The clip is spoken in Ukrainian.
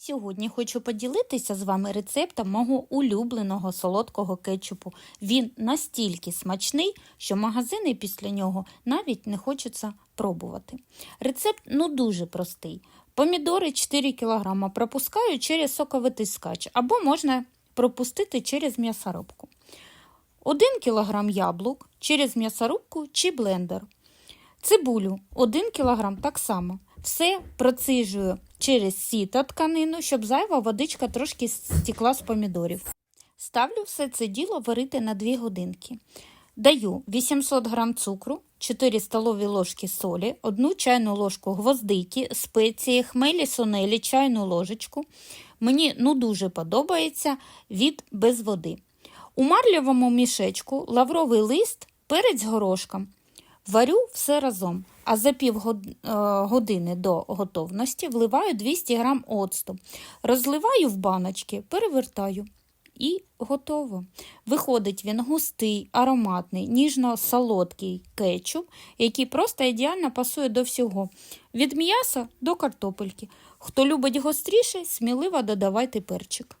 Сьогодні хочу поділитися з вами рецептом мого улюбленого солодкого кетчупу. Він настільки смачний, що магазини після нього навіть не хочеться пробувати. Рецепт ну дуже простий. Помідори 4 кг пропускаю через соковитискач або можна пропустити через м'ясорубку. 1 кг яблук через м'ясорубку чи блендер. Цибулю 1 кг так само. Все процижую через сіто тканину, щоб зайва водичка трошки стекла з помідорів. Ставлю все це діло варити на 2 годинки. Даю 800 г цукру, 4 столові ложки солі, 1 чайну ложку гвоздики, спеції, хмелі, сонелі, чайну ложечку. Мені ну дуже подобається від без води. У марлевому мішечку лавровий лист, перець горошком. Варю все разом, а за пів години до готовності вливаю 200 г оцту, розливаю в баночки, перевертаю. І готово. Виходить він густий, ароматний, ніжно-солодкий кетчуп, який просто ідеально пасує до всього. Від м'яса до картопельки. Хто любить гостріше, сміливо додавайте перчик.